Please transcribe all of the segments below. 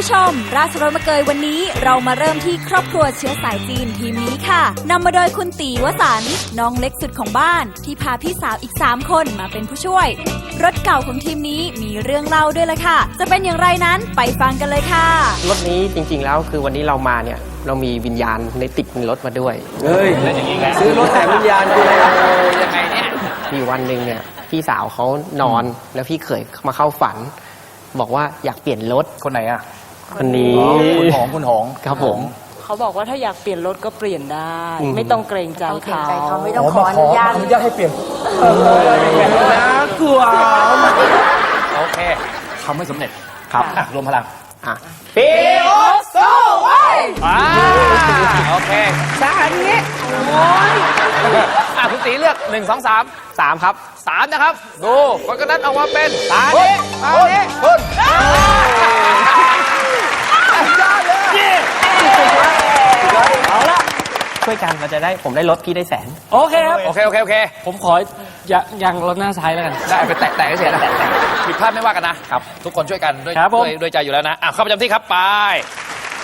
ผู้ชม ราชรถมาเกยวันนี้เรามาเริ่มที่ครอบครัวเชื้อสายจีนทีมนี้ค่ะนำมาโดยคุณตีวสันต์น้องเล็กสุดของบ้าน ที่พาพี่สาวอีก 3 คนมาเป็นผู้ช่วย รถเก่าของทีมนี้มีเรื่องเล่าด้วยละค่ะ จะเป็นอย่างไรนั้นไปฟังกันเลยค่ะ รถนี้จริงๆแล้วคือวันนี้เรามาเนี่ยเรามีวิญญาณในติดในรถมาด้วย เฮ้ยซื้อรถแต่วิญญาณคืออะไรครับยังไงเนี่ยมีอยู่วันหนึ่งเนี่ยพี่สาวเขานอนแล้วพี่เขยมาเข้าฝัน บอกว่าอยากเปลี่ยนรถคนไหนอะ คนนี้ คุณหงคุณหงครับผม เขาบอกว่าถ้าอยากเปลี่ยนรถก็เปลี่ยนได้ อืม ไม่ต้องเกรงใจเขาเขาไม่ต้องขออนุญาต อนุญาตให้เปลี่ยนน่ากลัวโอเคทำไม่สำเร็จครับอะรวมพลังอะพี่โอโซไว้อ่าโอเคสามนี้โอ้ยอะคุณตีเลือกหนึ่งสองสามสามครับสามนะครับ ดูคนก็นัดออกมาเป็นตานี้ตานี้คุณ ช่วยกันเราจะได้ผมได้รถพี่ได้แสน โอเคครับ โอเคโอเคโอเค ผมขออย่ายังรถหน้าซ้ายแล้วกัน ได้ไปแตะแตะเฉยๆนะผิดพลาดไม่ว่ากันนะครับทุกคนช่วยกันด้วยครับผม ด้วยด้วยใจอยู่แล้วนะอะเข้าประจำที่ครับไป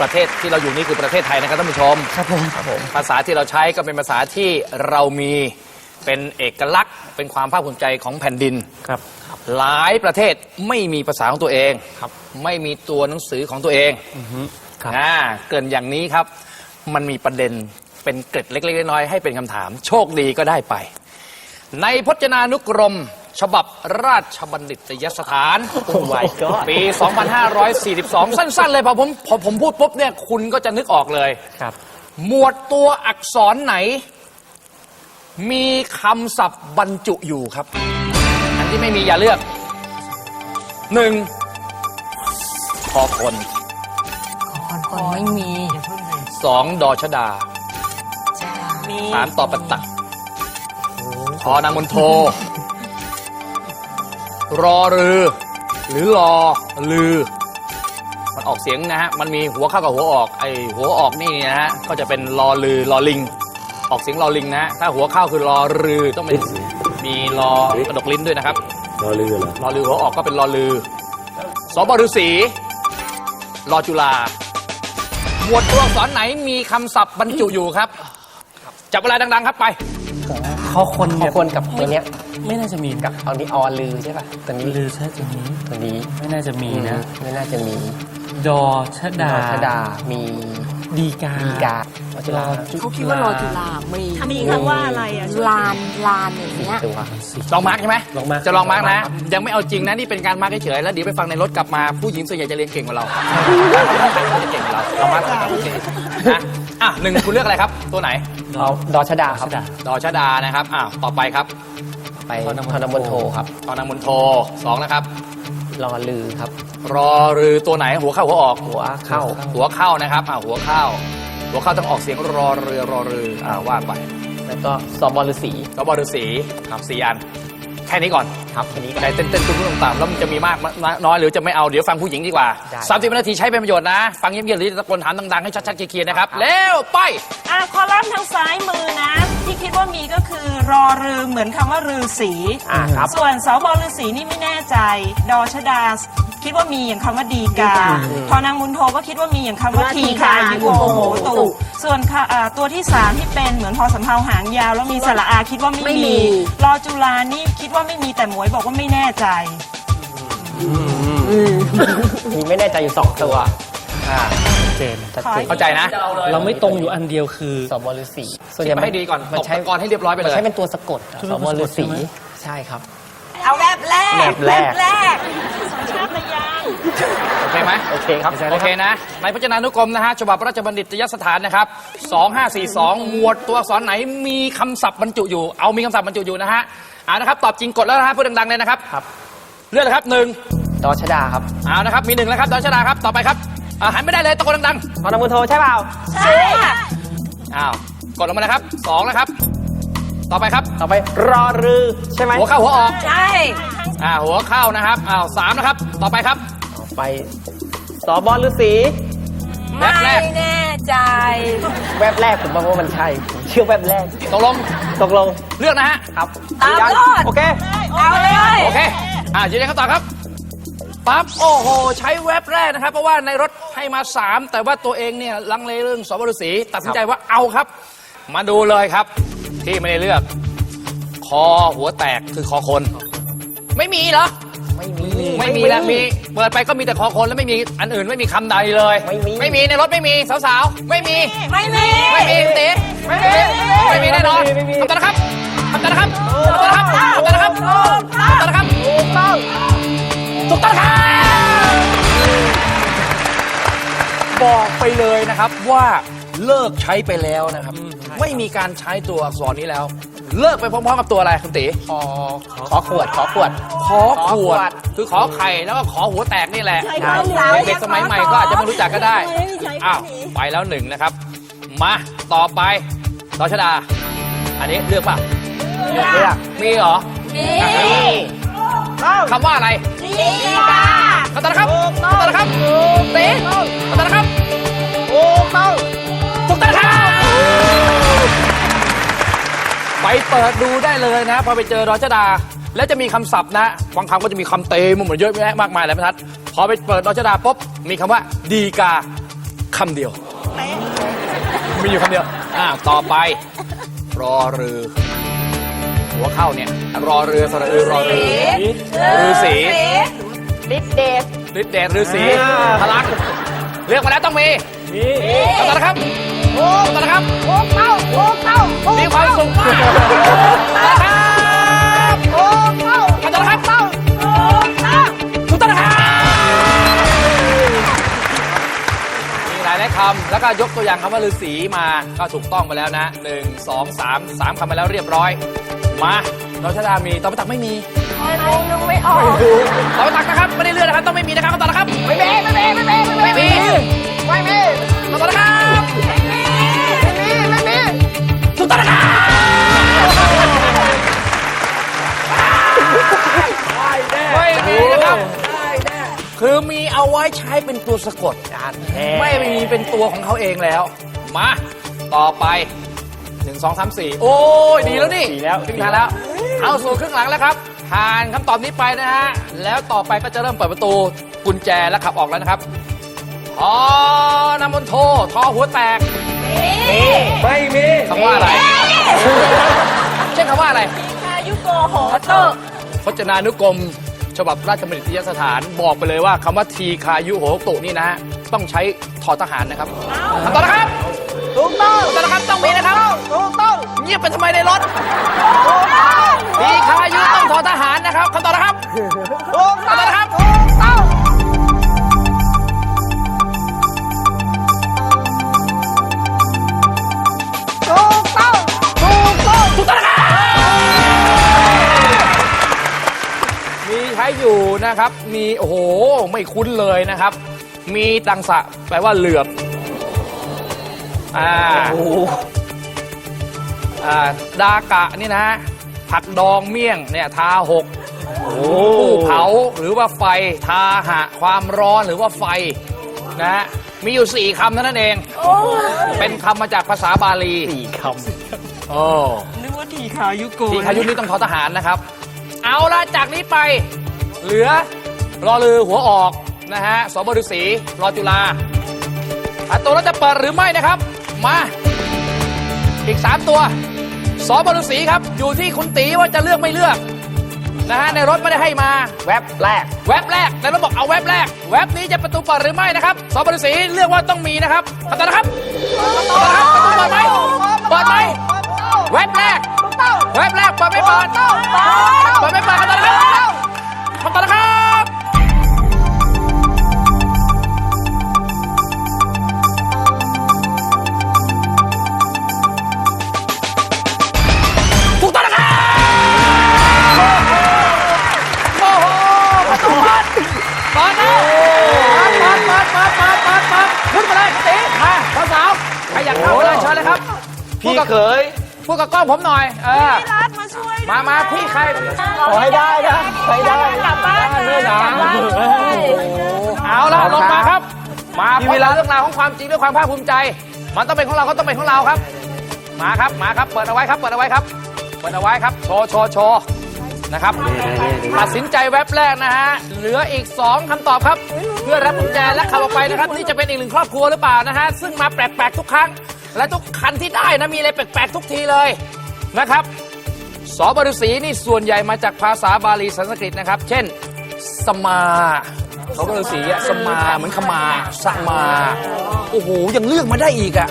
ประเทศที่เราอยู่นี่คือประเทศไทยนะครับท่านผู้ชม ครับผมครับผมภาษาที่เราใช้ก็เป็นภาษาที่เรามีเป็นเอกลักษณ์ เป็นความภาคภูมิใจของแผ่นดิน ครับ หลายประเทศไม่มีภาษาของตัวเองครับ ไม่มีตัวหนังสือของตัวเองครับ อ่าเกรินอย่างนี้ครับ มันมีประเด็น เป็นเกร็ดเล็กๆน้อยๆให้เป็นคำถาม โชคดีก็ได้ไป ในพจนานุกรม ฉบับราชบัณฑิตยสถานปี 2542 สั้น ๆ เลยพอผมพอผมพูดปุ๊บเนี่ยคุณก็จะนึกออกเลย ครับ หมวดตัวอักษรไหน มีคำศัพท์บรรจุอยู่ครับ อันที่ไม่มีอย่าเลือกหนึ่งพอคนคนไม่มี สองดอชดา สามต่อปัตตักพอนางมนโท รอรือ หรือรอลือ มันออกเสียงนะฮะ มันมีหัวเข้ากับหัวออก ไอหัวออกนี่นะฮะ ก็จะเป็นรอลือรอลิง ออกเสียงรอลิงนะฮะถ้าหัวเข้าคือรอรือต้องเป็นมีรอกระดกลิ้นด้วยนะครับ รอเรือเหรอ รอลือหัวออกก็เป็นรอลือ สบฤษีรอจุฬาหมวดตัวอักษรไหนมีคำศัพท์บรรจุอยู่ครับ จับเวลาดังๆครับไปเขาคนพอเนี่ยคนกับตัวเนี้ย ไม่น่าจะมีกับเอานี้ออลือใช่ป่ะตัวนี้ลือใช่ตัวนี้ตัวนี้ไม่น่าจะมีนะไม่น่าจะมีดอชะดาดาชดา มีดีกาดีกาวัชราเขาคิดว่ารอจุฬามีมีคำว่าอะไรอะลานลานอย่างเงี้ยตัวลองมาร์กใช่ไหมลองมาร์คจะลองมาร์กนะ ยังไม่เอาจริงนะนี่เป็นการมาร์กเฉยๆแล้วเดี๋ยวไปฟังในรถกลับมาผู้หญิงส่วนใหญ่จะเรียนเก่งกว่าเราจะเก่งกว่าเราลองมาร์กก่อนโอเคนะ อะหนึ่งคุณเลือกอะไรครับ ตัวไหน เอาดอชดาครับ ดอชดานะครับอ้าวต่อไปครับไปทอนบนโทครับตอนนางมนโทสองนะครับ รอลือครับ รอรือตัวไหนหัวเข้าหัวออก หัวเข้า หัวเข้านะครับอ่าหัวเข้า หัวเข้าต้องออกเสียงรอเรือรอรืออ่าว่าไป แล้วก็สบฤษีแล้วบฤษีครับสี่อันแค่นี้ก่อนครับทีนี้ก็ไหนเต้นเต้นตุ้มตุ้มต่ำๆแล้วมันจะมีมากน้อยหรือจะไม่เอาเดี๋ยวฟังผู้หญิงดีกว่าได้ สามสิบนาทีใช้เป็นประโยชน์นะ ฟังเงียบๆหรือตะโกนถามดังๆให้ชัดๆเคลียร์ๆนะครับเร็วไป อะคอลัมน์ทางซ้ายมือนะที่ คิดว่ามีก็คือรอรือเหมือนคำว่ารือสีอ่าครับ ส่วนสบฤษีนี่ไม่แน่ใจ ดอชดา คิดว่ามีอย่างคำว่าดีกาพอนางมุนโทก็คิดว่ามีอย่างคำว่าทีคายุโกโหตุส่วนค่ะอ่าตัวที่สามที่เป็นเหมือนพอสำเภาหางยาว แล้วมีสระอาคิดว่าไม่ไม่มี มี รอจุลานี่คิดว่าไม่มีแต่หมวยบอกว่าไม่แน่ใจ มีไม่แน่ใจอยู่สองตัวอ่า เจนชัดเจนเข้าใจนะ เราไม่ตรงอยู่อันเดียวคือสบฤษีคิดมาให้ดีก่อนมันตกใช้ตะกอนให้เรียบร้อยไปเลยมันใช้เป็นตัวสะกดอะตัวสสะบกดฤษีใช่ไหมใช่ครับ เอาแวบแรกแวบแรกแรกสัญชาตญาณโอเคไหมโอเคครับโอเคนะในพจนานุกรมนะฮะฉบับราชบัณฑิตยสถานนะครับ 2542 หมวดตัวอักษรไหนมีคำศัพท์บรรจุอยู่ เอามีคำศัพท์บรรจุอยู่นะฮะอ่านะครับตอบจริงกดแล้วนะฮะพูดดังๆเลยนะครับครับเลือกเลยครับหนึ่งดอชดาครับเอานะครับมีหนึ่งแล้วครับดอนชดาครับต่อไปครับ อ่าหันไม่ได้เลยตะโกนดังทอนบนโทใช่เปล่า ใช่ค่ะๆอ้าวกดลงมาเลยครับสองแล้วครับ ต่อไปครับ ต่อไปรอรือใช่ไหมหัวเข้าหัวออกใช่ อ่าหัวเข้านะครับอ้าวสามนะครับ ต่อไปครับ ต่อไปสอบอลฤาษีแวบแรกไม่แน่ใจ แวบแรกผมว่ามันใช่ผมเชื่อแวบแรกตกลงตกลงเลือกนะฮะ ครับตามยังรอดโอเค เอาเลย โอเค อ่ายืนยันคำตอบครับ ปั๊บโอ้โห ใช้แว็บแรกนะครับ เพราะว่าในรถให้มา 3 แต่ว่าตัวเองเนี่ยลังเลเรื่องสบฤษีตัดสินใจว่าเอาครับ มาดูเลยครับ ที่ไม่ได้เลือก คอหัวแตกคือคอคน ไม่มีเหรอ ไม่มี ไม่มีแล้วมีเปิดไปก็มีแต่คอคนแล้วไม่มีอันอื่นไม่มีคำใดเลยไม่มี ไม่มีในรถไม่มีสาวๆไม่มีไม่มีไม่มีคุณตีไม่มีไม่มีแน่นอนไม่มีคำตอบนะครับคำตอบนะครับคำตอบนะครับคำตอบนะครับคำตอบนะครับถูกต้อง ครับบอกไปเลยนะครับว่าเลิกใช้ไปแล้วนะครับ ไม่มีการใช้ตัวอักษรนี้แล้ว เลิกไปพร้อมๆกับตัวอะไรคุณตีขอขอขวดขอขวด ขอขวด ขอขวด คือขอไข่แล้วก็ขอหัวแตกนี่แหละใช่ครับ เด็กๆสมัยใหม่ก็อาจจะไม่รู้จักก็ได้อ้าวไปแล้วหนึ่งนะครับ มาต่อไปรชดา อันนี้เลือกป่ะเลือกมีเหรอมีคำว่าอะไร ดีกาคำตอบนะครับคำตอบนะครับตีคำตอบนะครับถูกต้องถูกต้องครับไปเปิดดูได้เลยนะ พอไปเจอรชดา แล้วจะมีคำศัพท์นะบางคำก็จะมีคำเต็มหมดเยอะแยะมากมายเลยพี่ทัศน์พอไปเปิดรชดาปุ๊บมีคำว่าดีกาคำเดียว มีอยู่คำเดียวอ่าต่อไปรอเรือ หัวเข้าเนี่ย รอเรือสระเอือรอเรือฤาษีลิดเดชฤทธิ์เดชฤาษีพลักเลือกมาแล้วต้องมีคำตอบนะครับคำตอบนะครับโอ้เข้าโอ้เข้ามีความสุขมากนะครับโอ้เข้าคำตอบนะครับโอ้เข้าถูกต้องนะครับมีหลายหลายคำแล้วก็ยกตัวอย่างคำว่าฤาษีมาก็ถูกต้องไปแล้วนะหนึ่งสองสามสามคำไปแล้วเรียบร้อย มาเราชดามีตอบไปตักไม่มีไม่นึงไม่ออกตอบไปตักนะครับไม่ได้เลือกนะครับต้องไม่มีนะครับคำตอบนะครับไม่มีไม่มีไม่มีไม่มีไม่มีคำตอบนะครับไม่มีไม่มีถูกต้องนะครับไม่มีนะครับคือมีเอาไว้ใช้เป็นตัวสะกดการแท้ไม่มีเป็นตัวของเขาเองแล้ว มา ต่อไป หนึ่งสองสามสี่โอ้ยดีแล้วนี่ดีแล้ว ครึ่งทางแล้ว เอาสู่ครึ่งหลังแล้วครับผ่านคำตอบนี้ไปนะฮะ แล้วต่อไปก็จะเริ่มเปิดประตูกุญแจและขับออกแล้วนะครับทอนำมนโททอหัวแตกไม่มีคำว่าอะไร เช่นคำว่าอะไร อายุโกโหโตพจนานุกรม ฉบับราชบัณฑิตยสถานบอกไปเลยว่าคำว่าทีคายุโหตุนี่นะฮะ ต้องใช้ทอทหารนะครับคำตอบนะครับถูกต้องคำตอบนะครับต้องมีนะครับ ทำไมในรถทีคายุต้องทอทหารนะครับคำตอบนะครับถูกคำตอบนะครับถูกต้องถูกต้องถูกต้องถูกต้องนะครับมีใช้อยู่นะครับ มีโอ้โหไม่คุ้นเลยนะครับ มีตังสะแปลว่าเหลือบอ่า อ่าดากะนี่นะผักดองเมี่ยงเนี่ยทาหกผู้เผาหรือว่าไฟทาหะ ความร้อนหรือว่าไฟนะฮะมีอยู่สี่คำเท่านั้นเอง เป็นคำมาจากภาษาบาลีสี่คโอ้นึกว่าทีขายุโกทีขายุนี่ต้องทอทหารนะครับ เอาละจากนี้ไป เหลือรอลือหัวออกนะฮะสบฤษีรอจุฬาอะตัวเราจะเปิดหรือไม่นะครับ มา อีก3ตัว สบฤษีครับ อยู่ที่คุณตีว่าจะเลือกไม่เลือกนะฮะในรถไม่ได้ให้มาำแวบแรก แว็บแรกในรถบอกเอาแว็บแรก แว็บนี้จะประตูเปิดหรือไม่นะครับสบฤษีเลือกว่าต้องมีนะครับคำตอบนะครับคำตอบนะครับประตูเปิดไหมเปิดไหมแว็บแรกเว็บแรกเปิดไม่เปิด อยากเข้าเลยเชิญเลยครับพี่เคยพูดกับกล้องผมหน่อยเออรัดมาช่วยมามาพี่ใครขอให้ได้นะขอให้ได้กลับบ้านนะด้วยนะกลับบ้านเลยเอาละลงมาครับ มาพบกับเรื่องราวของความจริงด้วยความภาคภูมิใจ มันต้องเป็นของเราก็ต้องเป็นของเราครับ มาครับมาครับเปิดเอาไว้ครับ เปิดเอาไว้ครับ เปิดเอาไว้ครับโชว์โชว์โชว์ นะครับตัดสินใจแว็บแรกนะฮะเหลืออีก 2คำตอบครับ เพื่อรับกุญแจและขับออกไปนะครับนี่จะเป็นอีกหนึ่งครอบครัวหรือเปล่านะฮะซึ่งมาแปลกๆทุกครั้ง และทุกคันที่ได้นะมีอะไรแปลกๆทุกทีเลยนะครับสอบฤษีนี่ส่วนใหญ่มาจากภาษาบาลีสันสกฤตนะครับ เช่น สมาเขาก็ฤาษีอะสมาเหมือนขมาสมาโอ้โหยังเลือกมาได้อีกอะ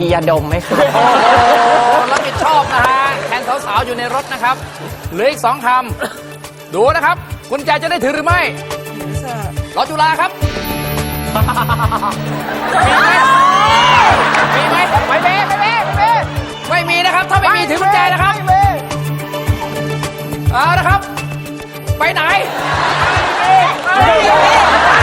มียาดมไหมครับ โอ้โหรับผิดชอบนะฮะแทนสาวๆอยู่ในรถนะครับ เหลืออีกสองคำดูนะครับคุณใจจะได้ถือหรือไม่รอจุฬาครับ มีไหมมีไหมไม่มีไม่มีไม่มีไม่มีนะครับ ถ้าไม่มีถือกุญแจนะครับเอาละครับ ไปไหนส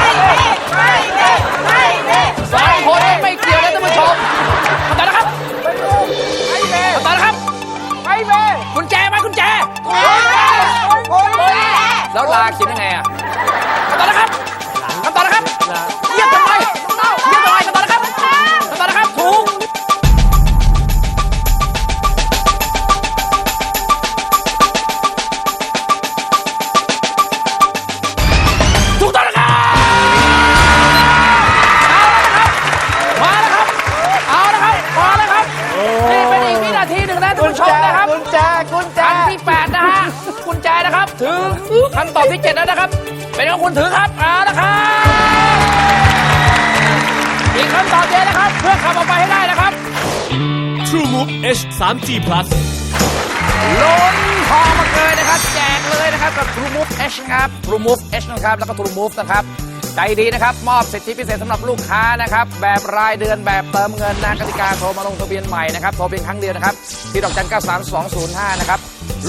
ตอบที่7แล้วนะครับ เป็นของคุณถือครับเอาละครับอีกคำตอบเดียวนะครับ เพื่อขับออกไปให้ได้นะครับ True Move H 3G Plus ล้นทองมาเกยนะครับ แจกเลยนะครับกับ True Move H นะครับ True Move H นะครับแล้วก็ True Move นะครับใจดีนะครับ มอบสิทธิพิเศษสำหรับลูกค้านะครับ แบบรายเดือนแบบเติมเงินนะกติกาโทรมาลงทะเบียนใหม่นะครับ โทรเพียงครั้งเดียวนะครับ ที่ดอกจัน 93205 นะครับ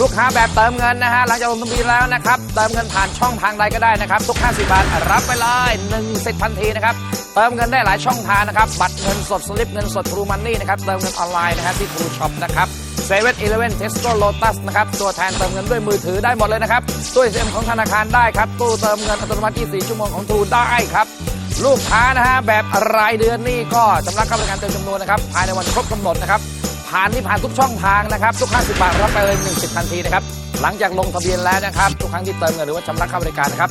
ลูกค้าแบบเติมเงินนะฮะหลังจากลงทะเบียนแล้วนะครับเติมเงินผ่านช่องทางใดก็ได้นะครับ ทุก 50 บาทรับไปเลย1สิทธิ์ทันทีนะครับเติมเงินได้หลายช่องทางนะครับบัตรเงินสดสลิปเงินสด True Money นะครับเติมเงินออนไลน์นะครับที่ True Shop นะครับเซเว่นอีเลฟเว่นเทสโก้โลตัสนะครับตัวแทนเติมเงินด้วยมือถือได้หมดเลยนะครับตู้ ATM ของธนาคารได้ครับตู้เติมเงินอัตโนมัติ24ชั่วโมงของ True ได้ครับลูกค้านะฮะแบบรายเดือนนี่ก็ชำระค่าบริการเต็มจำนวนนะครับภายในวันครบกำหนดนะครับ ผ่านที่ผ่านทุกช่องทางนะครับ ทุก50บาทรับไปเลย1สิทธิ์ทันทีนะครับ หลังจากลงทะเบียนแล้วนะครับ ทุกครั้งที่เติมเงินหรือว่าชำระค่าบริการนะครับ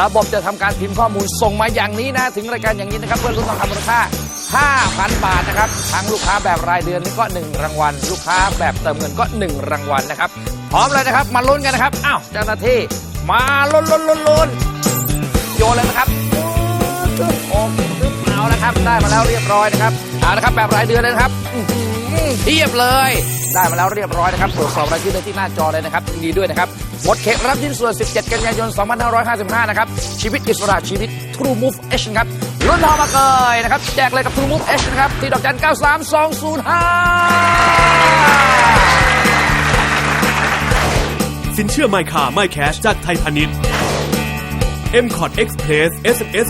ระบบจะทำการพิมพ์ข้อมูลส่งมาอย่างนี้นะ ถึงรายการอย่างนี้นะครับ เพื่อลุ้นทองคำมูลค่า 5,000 บาทนะครับ ทั้งลูกค้าแบบรายเดือนนี่ก็ 1 รางวัล ลูกค้าแบบเติมเงินก็ 1 รางวัลนะครับ พร้อมเลยนะครับ มาลุ้นกันนะครับ อ้าว เจ้าหน้าที่ มาลุ้นลุ้นลุ้นลุ้นโยนเลยนะครับโอ้เอาละครับ ได้มาแล้วเรียบร้อยนะครับ เอาละครับ แบบรายเดือนเลยนะครับ เทียบเลย ได้มาแล้วเรียบร้อยนะครับตรวจสอบรายชื่อได้ที่หน้าจอเลยนะครับยินดีด้วยนะครับหมดเขตรับชิ้นส่วน 17 กันยายน 2555 นะครับ ชีวิตอิสระชีวิต True Move H นะครับรุ่นทองมาเกยนะครับ แจกเลยกับ True Move H นะครับ ที่ดอกจัน 93205 สินเชื่อไมคาไมแคชจากไทยพาณิชย์ m c o t Express SMS